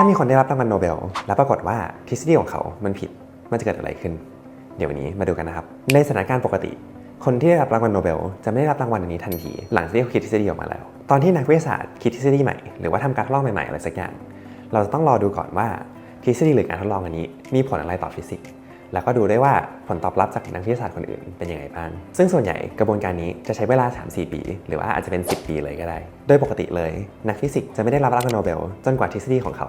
ถ้ามีคนได้รับรางวัลโนเบล แล้วปรากฏว่าทฤษฎีของเขามันผิด มันจะเกิดอะไรขึ้น เดี๋ยววันนี้มาดูกันนะครับ ในสถานการณ์ปกติ คนที่ได้รับรางวัลโนเบล จะไม่ได้รับรางวัลอันนี้ทันที หลังจากที่เขาคิดทฤษฎีออกมาแล้ว ตอนที่นักวิทยาศาสตร์คิดทฤษฎีใหม่ หรือว่าทำการทดลองใหม่ๆอะไรสักอย่าง เราจะต้องรอดูก่อนว่าทฤษฎีหรือการทดลองอันนี้ มีผลอะไรต่อฟิสิกส์ แล้วก็ดูได้ว่าผลตอบรับจากนักวิทยาศาสตร์คนอื่นเป็นยังไงบ้าง ซึ่งส่วนใหญ่กระบวนการนี้จะใช้เวลา 3-4 ปี หรือว่าอาจจะเป็น 10 ปีเลยก็ได้ โดยปกติเลย นักฟิสิกส์จะไม่ได้รับรางวัลโนเบล จนกว่าทฤษฎีของเขา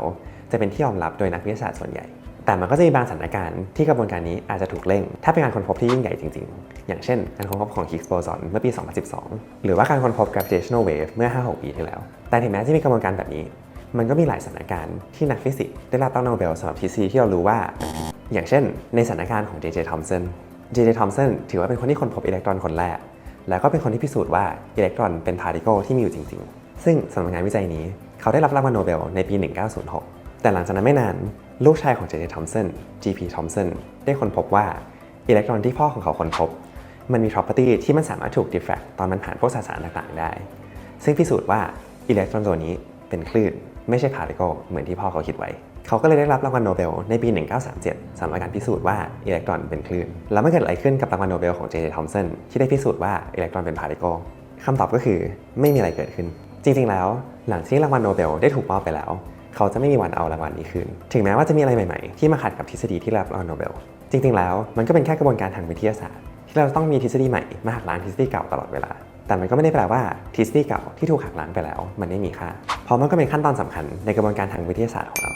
จะเป็นที่ยอมรับโดยนักวิทยาศาสตร์ส่วนใหญ่ แต่มันก็จะมีบางสถานการณ์ที่กระบวนการนี้อาจจะถูกเร่ง ถ้าเป็นการค้นพบที่ยิ่งใหญ่จริง ๆ อย่างเช่น การค้นพบของ Higgs boson เมื่อปี 2012 หรือว่าการค้นพบ gravitational wave เมื่อ 5-6 ปีที่แล้ว แต่ถึงแม้จะมีกระบวนการแบบนี้ มันก็มีหลายสถานการณ์ที่นักฟิสิกส์ได้รับรางวัลโนเบลสำหรับทฤษฎีที่เรารู้ว่า อย่างเช่น ในสถานการณ์ของ J.J. Thomson J.J. Thomson ถือว่าเป็นคนที่ค้นพบอิเล็กตรอนคนแรก แล้วก็เป็นคนที่พิสูจน์ว่าอิเล็กตรอนเป็นพาร์ติเคิลที่มีอยู่จริง ๆ ซึ่งสำนักงานวิจัยนี้เขาได้รับรางวัลโนเบลในปี 1906 แต่หลังจากนั้นไม่นาน ลูกชายของ J.J. Thomson G.P. Thomson ได้ค้นพบว่าอิเล็กตรอนที่พ่อของเขาค้นพบ มันมี property ที่มันสามารถถูก diffract ตอนมันผ่านพวกสสารต่างๆ ได้ ซึ่งพิสูจน์ว่าอิเล็กตรอนตัวนี้เป็นคลื่นไม่ใช่พาร์ติเคิลเหมือนที่พ่อเขาคิดไว้ เขาก็เลยได้รับรางวัลโนเบลในปี 1937สำหรับการพิสูจน์ว่าอิเล็กตรอนเป็นคลื่น แล้วมันเกิดอะไรขึ้นกับรางวัลโนเบลของ J.J. Thomson ที่ได้พิสูจน์ว่าอิเล็กตรอนเป็นพาร์ติเคิลคำตอบก็คือไม่มีอะไรเกิดขึ้น จริงๆแล้ว หลังที่รางวัลโนเบลได้ถูกมอบไปแล้ว เขาจะไม่มีวันเอารางวัลนี้คืน ถึงแม้ว่าจะมีอะไรใหม่ๆ ที่มาขัดกับทฤษฎีที่รับรางวัลโนเบล จริงๆแล้วมันก็เป็นแค่กระบวนการทางวิทยาศาสตร์ ที่เราต้องมีทฤษฎีใหม่มาหักล้างทฤษฎีเก่าตลอดเวลา แต่มันก็ไม่ได้แปลว่าทฤษฎีเก่าที่ถูกหักล้างไปแล้ว มันไม่มีค่า เพราะมันก็เป็นขั้นตอนสำคัญในกระบวนการทางวิทยาศาสตร์ของเรา